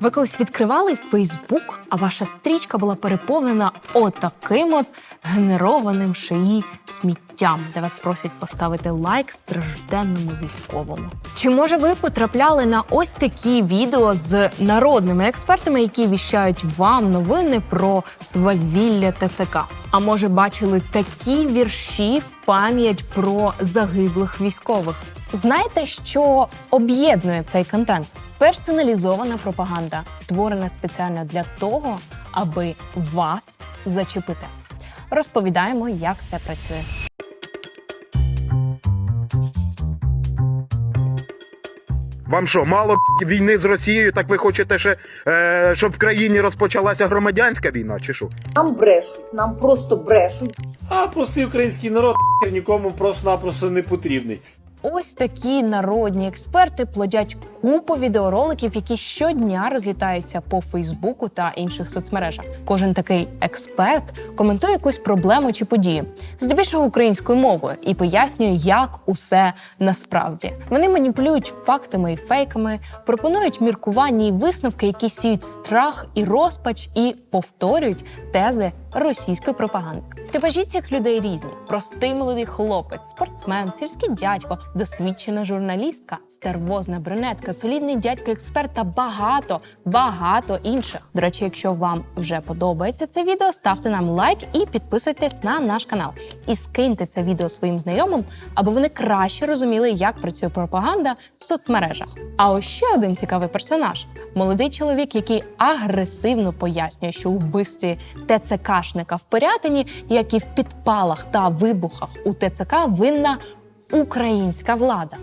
Ви колись відкривали Фейсбук, а ваша стрічка була переповнена отаким от генерованим шиї сміттям, де вас просять поставити лайк стражденному військовому. Чи може ви потрапляли на ось такі відео з народними експертами, які віщають вам новини про свавілля ТЦК? А може бачили такі вірші в пам'ять про загиблих військових? Знаєте, що об'єднує цей контент? Персоналізована пропаганда, створена спеціально для того, аби вас зачепити. Розповідаємо, як це працює. Вам що, мало б, війни з Росією, так ви хочете ще, е, щоб в країні розпочалася громадянська війна, чи що? Нам брешуть, нам просто брешуть. А простий український народ нікому просто-напросто не потрібний. Ось такі народні експерти плодять купу відеороликів, які щодня розлітаються по Фейсбуку та інших соцмережах. Кожен такий експерт коментує якусь проблему чи подію, здебільшого українською мовою, і пояснює, як усе насправді. Вони маніпулюють фактами і фейками, пропонують міркування і висновки, які сіють страх і розпач, і повторюють тези російської пропаганди. Типажі цих людей різні: простий молодий хлопець, спортсмен, сільський дядько, досвідчена журналістка, стервозна брюнетка, солідний дядько експерт та багато, багато інших. До речі, якщо вам вже подобається це відео, ставте нам лайк і підписуйтесь на наш канал. І скиньте це відео своїм знайомим, аби вони краще розуміли, як працює пропаганда в соцмережах. А ось ще один цікавий персонаж: молодий чоловік, який агресивно пояснює, що у вбивстві ТЦКшника в Пирятині, як і в підпалах та вибухах у ТЦК, винна українська влада.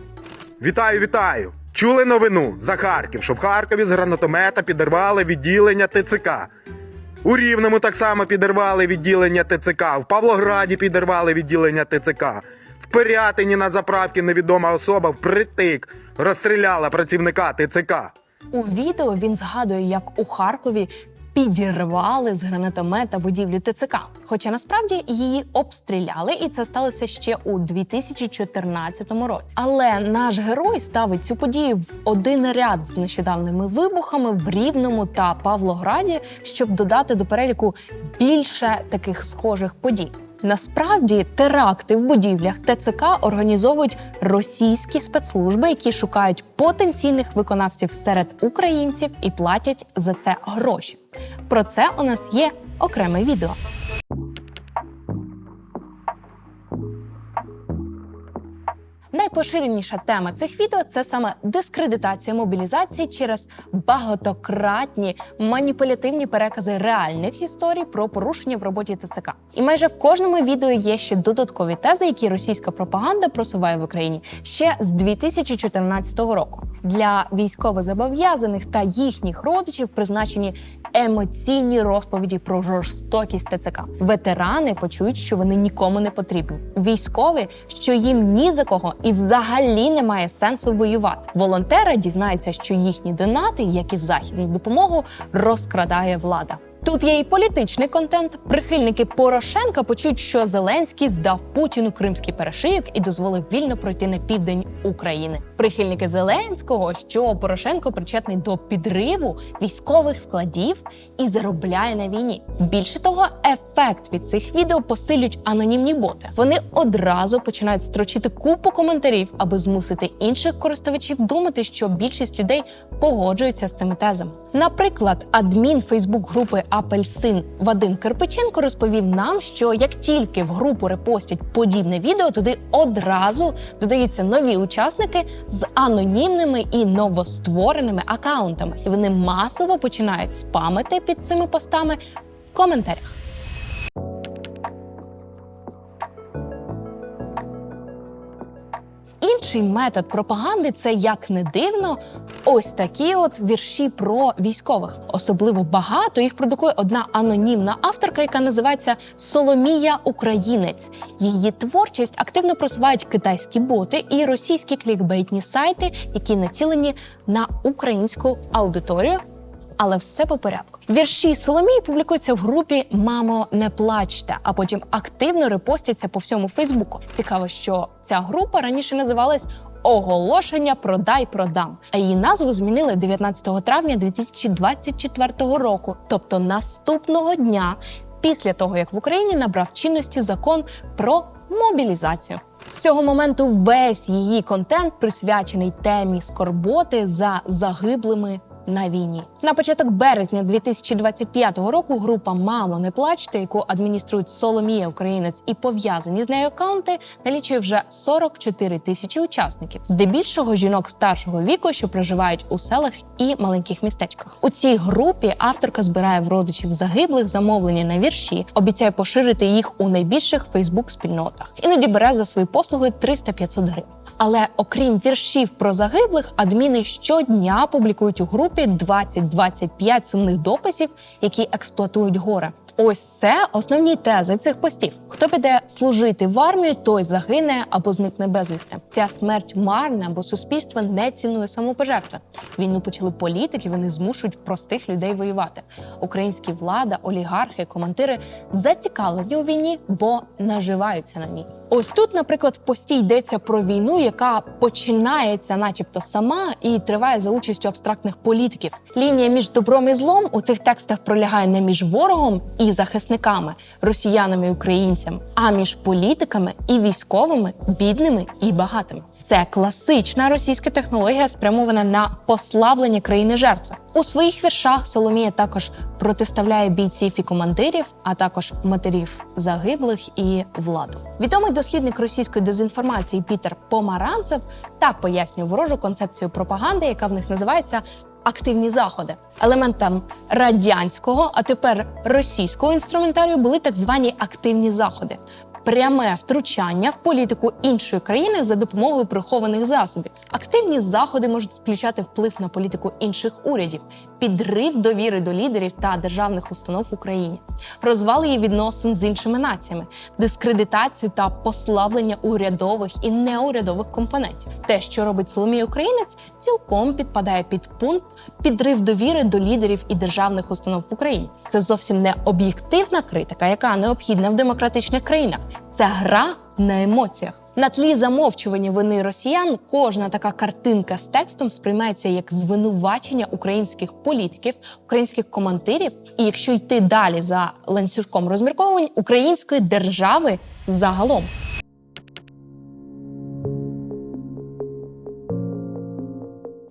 Вітаю, вітаю! Чули новину за Харків, що в Харкові з гранатомета підірвали відділення ТЦК. У Рівному так само підірвали відділення ТЦК, в Павлограді підірвали відділення ТЦК. В Пирятині на заправці невідома особа впритик розстріляла працівника ТЦК. У відео він згадує, як у Харкові підірвали з гранатомета будівлю ТЦК. Хоча насправді її обстріляли, і це сталося ще у 2014 році. Але наш герой ставить цю подію в один ряд з нещодавними вибухами в Рівному та Павлограді, щоб додати до переліку більше таких схожих подій. Насправді теракти в будівлях ТЦК організовують російські спецслужби, які шукають потенційних виконавців серед українців і платять за це гроші. Про це у нас є окреме відео. Найпоширеніша тема цих відео це саме дискредитація мобілізації через багатократні маніпулятивні перекази реальних історій про порушення в роботі ТЦК. І майже в кожному відео є ще додаткові тези, які російська пропаганда просуває в Україні ще з 2014 року. Для військовозобов'язаних та їхніх родичів призначені емоційні розповіді про жорстокість ТЦК. Ветерани почують, що вони нікому не потрібні. Військові, що їм ні за кого і взагалі немає сенсу воювати. Волонтери дізнаються, що їхні донати, як і західну допомогу, розкрадає влада. Тут є і політичний контент. Прихильники Порошенка почують, що Зеленський здав Путіну кримський перешийок і дозволив вільно пройти на південь України. Прихильники Зеленського, що Порошенко причетний до підриву військових складів і заробляє на війні. Більше того, ефект від цих відео посилюють анонімні боти. Вони одразу починають строчити купу коментарів, аби змусити інших користувачів думати, що більшість людей погоджуються з цими тезами. Наприклад, адмін Фейсбук-групи Апельсин Вадим Кирпиченко розповів нам, що як тільки в групу репостять подібне відео, туди одразу додаються нові учасники з анонімними і новоствореними акаунтами, і вони масово починають спамити під цими постами в коментарях. Інший метод пропаганди це як не дивно. Ось такі от вірші про військових. Особливо багато їх продукує одна анонімна авторка, яка називається Соломія Українець. Її творчість активно просувають китайські боти і російські клікбейтні сайти, які націлені на українську аудиторію. Але все по порядку. Вірші Соломії публікуються в групі Мамо, не плачте, а потім активно репостяться по всьому Фейсбуку. Цікаво, що ця група раніше називалась оголошення Продай продам. А її назву змінили 19 травня 2024 року, тобто наступного дня, після того як в Україні набрав чинності закон про мобілізацію. З цього моменту весь її контент присвячений темі скорботи за загиблими на війні. На початок березня 2025 року група Мамо, не плачте, яку адмініструють Соломія Українець і пов'язані з нею акаунти, налічує вже 44 тисячі учасників, здебільшого жінок старшого віку, що проживають у селах і маленьких містечках. У цій групі авторка збирає в родичів загиблих замовлення на вірші, обіцяє поширити їх у найбільших Фейсбук-спільнотах. Іноді бере за свої послуги 300-500 гривень. Але окрім віршів про загиблих, адміни щодня публікують у групі 20-25 сумних дописів, які експлуатують горе. Ось це основні тези цих постів. Хто піде служити в армію, той загине або зникне безвісти. Ця смерть марна, бо суспільство не цінує самопожертви. Війну почали політики, вони змушують простих людей воювати. Українські влада, олігархи, командири зацікавлені у війні, бо наживаються на ній. Ось тут, наприклад, в пості йдеться про війну, яка починається, начебто, сама і триває за участю абстрактних політиків. Лінія між добром і злом у цих текстах пролягає не між ворогом і захисниками, росіянами і українцями, а між політиками і військовими, бідними і багатими. Це класична російська технологія, спрямована на послаблення країни жертви. У своїх віршах Соломія також протиставляє бійців і командирів, а також матерів загиблих і владу. Відомий дослідник російської дезінформації Пітер Помаранцев так пояснює ворожу концепцію пропаганди, яка в них називається. Активні заходи. Елементом радянського, а тепер російського інструментарію були так звані активні заходи, пряме втручання в політику іншої країни за допомогою прихованих засобів. Активні заходи можуть включати вплив на політику інших урядів, підрив довіри до лідерів та державних установ в Україні, розвал її відносин з іншими націями, дискредитацію та послаблення урядових і неурядових компонентів. Те, що робить Соломія Українець, цілком підпадає під пункт підрив довіри до лідерів і державних установ в Україні. Це зовсім не об'єктивна критика, яка необхідна в демократичних країнах. Це гра на емоціях. На тлі замовчування вини росіян кожна така картинка з текстом сприймається як звинувачення українських політиків, українських командирів, і якщо йти далі за ланцюжком розмірковувань української держави загалом.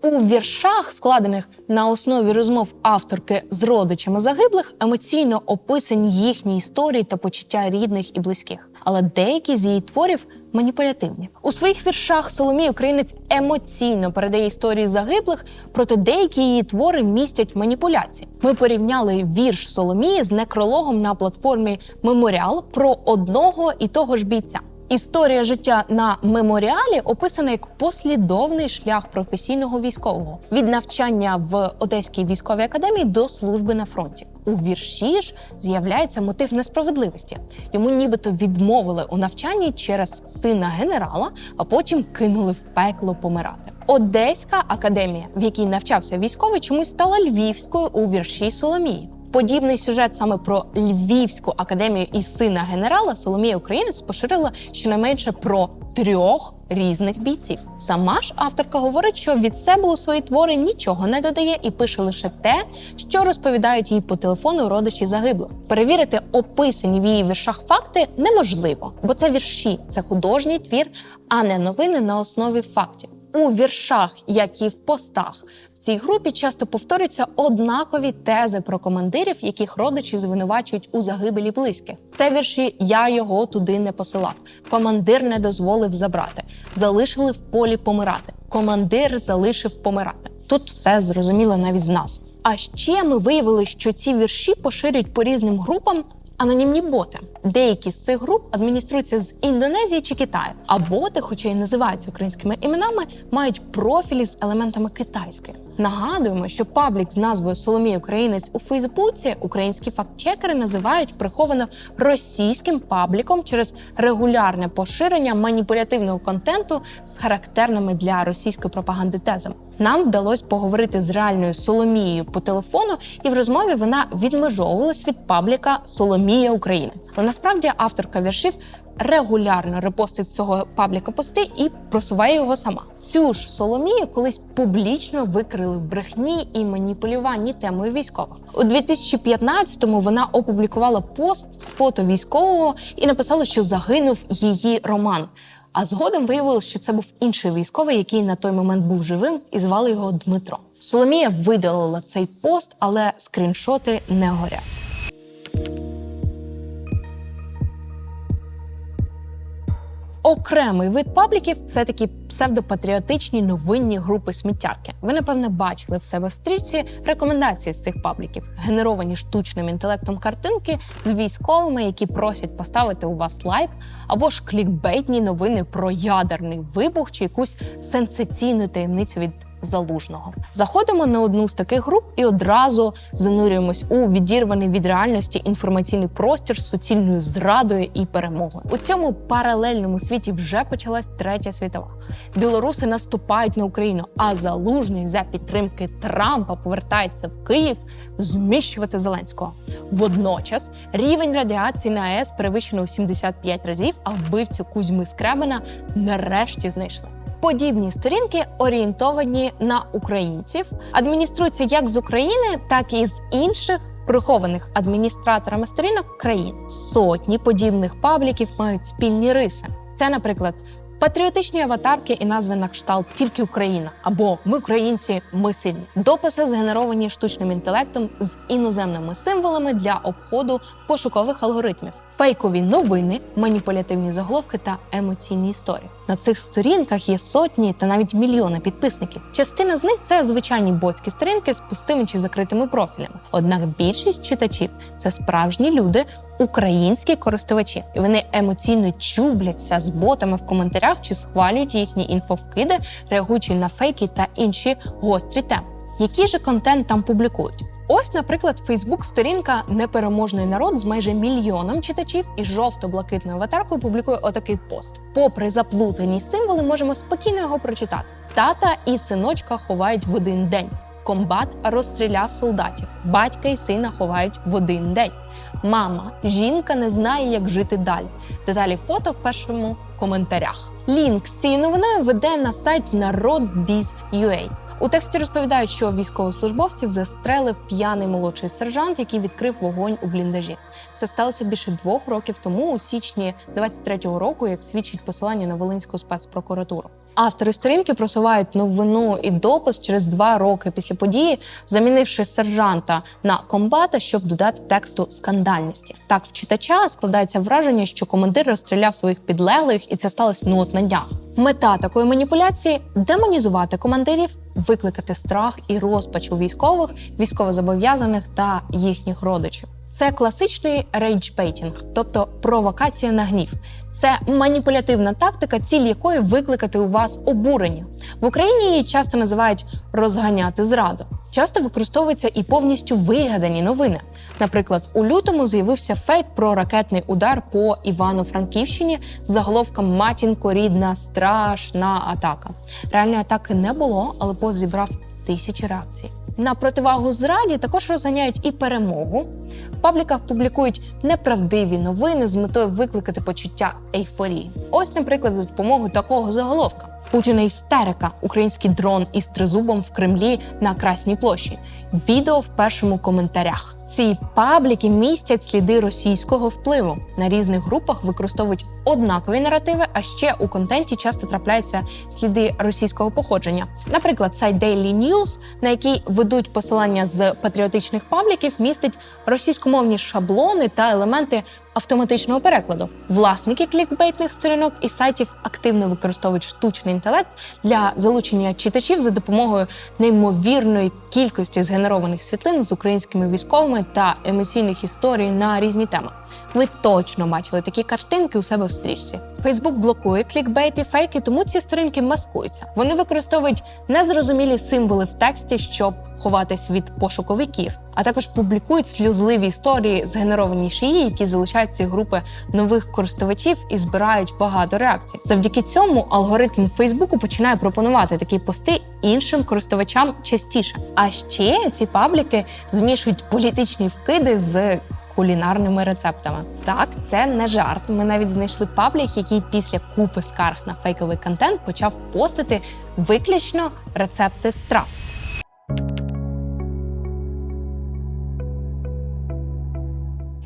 У віршах, складених на основі розмов авторки з родичами загиблих, емоційно описані їхні історії та почуття рідних і близьких. Але деякі з її творів маніпулятивні. У своїх віршах Соломій Українець емоційно передає історії загиблих, проте деякі її твори містять маніпуляції. Ми порівняли вірш Соломії з некрологом на платформі Меморіал про одного і того ж бійця. Історія життя на меморіалі описана як послідовний шлях професійного військового від навчання в Одеській військовій академії до служби на фронті. У вірші ж з'являється мотив несправедливості. Йому нібито відмовили у навчанні через сина генерала, а потім кинули в пекло помирати. Одеська академія, в якій навчався військовий, чомусь стала львівською у вірші Соломії. Подібний сюжет саме про Львівську академію і сина генерала Соломія Українець поширила щонайменше про трьох різних бійців. Сама ж авторка говорить, що від себе у свої твори нічого не додає і пише лише те, що розповідають їй по телефону родичі загиблих. Перевірити описані в її віршах факти неможливо, бо це вірші, це художній твір, а не новини на основі фактів. У віршах, як і в постах, цій групі часто повторюються однакові тези про командирів, яких родичі звинувачують у загибелі близьких. Це вірші Я його туди не посилав. Командир не дозволив забрати. Залишили в полі помирати. Командир залишив помирати. Тут все зрозуміло навіть з нас. А ще ми виявили, що ці вірші поширюють по різним групам анонімні боти. Деякі з цих груп адмініструються з Індонезії чи Китаю. А боти, хоча й називаються українськими іменами, мають профілі з елементами китайської. Нагадуємо, що паблік з назвою Соломія Українець у Фейсбуці українські фактчекери називають приховано російським пабліком через регулярне поширення маніпулятивного контенту з характерними для російської пропаганди тезами. Нам вдалося поговорити з реальною Соломією по телефону, і в розмові вона відмежовувалась від пабліка Соломія Українець. Але насправді авторка віршів регулярно репостить цього пабліка пости і просуває його сама. Цю ж Соломію колись публічно викрили в брехні і маніпулюванні темою військових. У 2015-му вона опублікувала пост з фото військового і написала, що загинув її Роман. А згодом виявилось, що це був інший військовий, який на той момент був живим, і звали його Дмитро. Соломія видалила цей пост, але скріншоти не горять. Окремий вид пабліків це такі псевдопатріотичні новинні групи сміттярки. Ви напевне бачили в себе в стрічці рекомендації з цих пабліків, генеровані штучним інтелектом картинки з військовими, які просять поставити у вас лайк, або ж клікбейтні новини про ядерний вибух чи якусь сенсаційну таємницю від залужного. Заходимо на одну з таких груп і одразу занурюємось у відірваний від реальності інформаційний простір з суцільною зрадою і перемогою. У цьому паралельному світі вже почалась третя світова. Білоруси наступають на Україну, а залужний за підтримки Трампа повертається в Київ зміщувати Зеленського. Водночас рівень радіації на АЕС перевищено у 75 разів, а вбивцю Кузьми Скребена нарешті знайшли. Подібні сторінки орієнтовані на українців, адмініструються як з України, так і з інших прихованих адміністраторами сторінок країн. Сотні подібних пабліків мають спільні риси. Це, наприклад, патріотичні аватарки і назви на кшталт Тільки Україна або Ми українці, ми сильні. Дописи згенеровані штучним інтелектом з іноземними символами для обходу пошукових алгоритмів. Фейкові новини, маніпулятивні заголовки та емоційні історії. На цих сторінках є сотні та навіть мільйони підписників. Частина з них це звичайні ботські сторінки з пустими чи закритими профілями. Однак більшість читачів це справжні люди, українські користувачі, і вони емоційно чубляться з ботами в коментарях чи схвалюють їхні інфовкиди, реагуючи на фейки та інші гострі теми. Який же контент там публікують? Ось, наприклад, Фейсбук-сторінка Непереможний народ з майже мільйоном читачів і жовто-блакитною аватаркою публікує отакий пост. Попри заплутані символи, можемо спокійно його прочитати. Тата і синочка ховають в один день. Комбат розстріляв солдатів. Батька і сина ховають в один день. Мама, жінка не знає, як жити далі. Деталі фото в першому коментарях. Лінк з цією новиною веде на сайт народбіз.ua. У тексті розповідають, що військовослужбовців застрелив п'яний молодший сержант, який відкрив вогонь у бліндажі. Це сталося більше двох років тому, у січні 23-го року, як свідчить посилання на Волинську спецпрокуратуру. Автори сторінки просувають новину і допис через два роки після події, замінивши сержанта на комбата, щоб додати тексту скандальності. Так в читача складається враження, що командир розстріляв своїх підлеглих, і це сталося ну от на днях. Мета такої маніпуляції демонізувати командирів, викликати страх і розпач у військових, військовозобов'язаних та їхніх родичів. Це класичний рейджбейтінг, тобто провокація на гнів. Це маніпулятивна тактика, ціль якої викликати у вас обурення. В Україні її часто називають розганяти зраду. Часто використовуються і повністю вигадані новини. Наприклад, у лютому з'явився фейк про ракетний удар по Івано-Франківщині з заголовком Матінко рідна страшна атака. Реальної атаки не було, але пост зібрав тисячі реакцій. На противагу зраді також розганяють і перемогу. Пабліках публікують неправдиві новини з метою викликати почуття ейфорії. Ось, наприклад, за допомогою такого заголовка. Путіна істерика, український дрон із тризубом в Кремлі на Красній площі. Відео в першому коментарях. Ці пабліки містять сліди російського впливу. На різних групах використовують однакові наративи, а ще у контенті часто трапляються сліди російського походження. Наприклад, сайт Daily News, на який ведуть посилання з патріотичних пабліків, містить російськомовні шаблони та елементи автоматичного перекладу. Власники клікбейтних сторінок і сайтів активно використовують штучний інтелект для залучення читачів за допомогою неймовірної кількості згенерованих світлин з українськими військовими та емоційних історій на різні теми. Ви точно бачили такі картинки у себе в стрічці. Фейсбук блокує клікбейт і фейки, тому ці сторінки маскуються. Вони використовують незрозумілі символи в тексті, щоб ховатись від пошуковиків, а також публікують сльозливі історії, згенеровані шиї, які залучають ці групи нових користувачів і збирають багато реакцій. Завдяки цьому алгоритм Фейсбуку починає пропонувати такі пости іншим користувачам частіше. А ще ці пабліки змішують політичні вкиди з кулінарними рецептами. Так, це не жарт. Ми навіть знайшли паблік, який після купи скарг на фейковий контент почав постити виключно рецепти страв.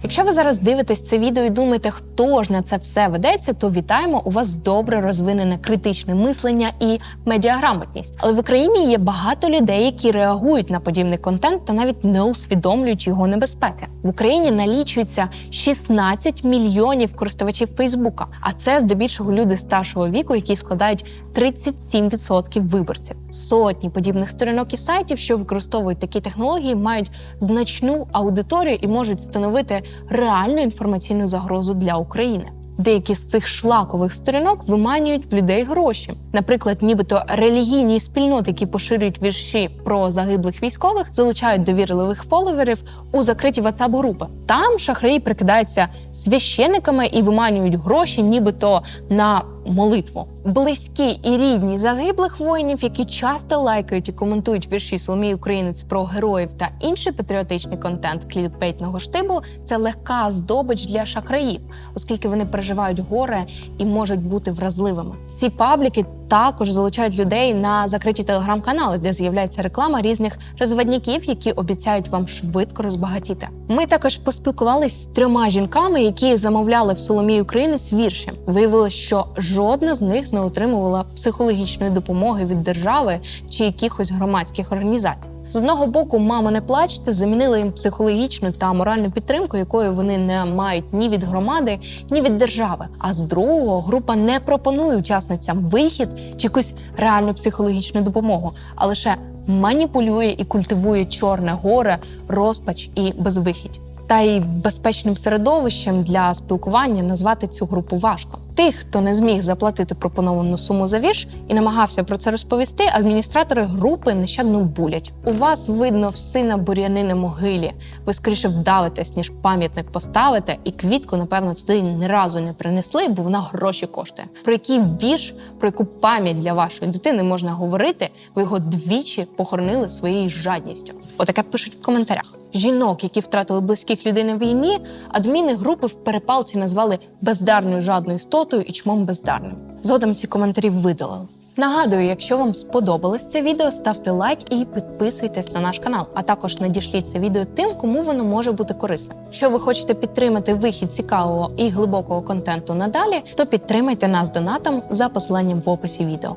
Якщо ви зараз дивитесь це відео і думаєте, хто ж на це все ведеться, то вітаємо. У вас добре розвинене критичне мислення і медіаграмотність. Але в Україні є багато людей, які реагують на подібний контент та навіть не усвідомлюють його небезпеки. В Україні налічується 16 мільйонів користувачів Фейсбука, а це здебільшого люди старшого віку, які складають 37% виборців. Сотні подібних сторінок і сайтів, що використовують такі технології, мають значну аудиторію і можуть становити реальну інформаційну загрозу для України. Деякі з цих шлакових сторінок виманюють в людей гроші. Наприклад, нібито релігійні спільноти, які поширюють вірші про загиблих військових, залучають довірливих фоловерів у закриті whatsapp групи. Там шахраї прикидаються священиками і виманюють гроші, нібито на молитву. Близькі і рідні загиблих воїнів, які часто лайкають і коментують вірші Соломії Українець про героїв та інший патріотичний контент клікбейтного штибу, це легка здобич для шахраїв, оскільки вони переживають горе і можуть бути вразливими. Ці пабліки також залучають людей на закриті телеграм-канали, де з'являється реклама різних розводників, які обіцяють вам швидко розбагатіти. Ми також поспілкувалися з трьома жінками, які замовляли в Соломії України вірші. Виявилося, що жодна з них не отримувала психологічної допомоги від держави чи якихось громадських організацій. З одного боку, мама не плачте, замінили їм психологічну та моральну підтримку, якої вони не мають ні від громади, ні від держави. А з другого група не пропонує учасницям вихід чи якусь реальну психологічну допомогу, а лише маніпулює і культивує чорне горе, розпач і безвихідь. Та й безпечним середовищем для спілкування назвати цю групу важко. Тих, хто не зміг заплатити пропоновану суму за вірш і намагався про це розповісти, адміністратори групи нещадно булять. У вас видно все на бур'яни могилі. Ви скоріше вдавитесь, ніж пам'ятник поставите, і квітку, напевно, туди ні разу не принесли, бо вона гроші коштує. Про який вірш, про яку пам'ять для вашої дитини можна говорити, ви його двічі похоронили своєю жадністю. Отаке пишуть в коментарях. Жінок, які втратили близьких людей на війні, адміни групи в перепалці назвали бездарною жадною істотою і чмом бездарним. Згодом ці коментарі видалили. Нагадую, якщо вам сподобалось це відео, ставте лайк і підписуйтесь на наш канал. А також надішліть це відео тим, кому воно може бути корисним. Якщо ви хочете підтримати вихід цікавого і глибокого контенту надалі, то підтримайте нас донатом за посиланням в описі відео.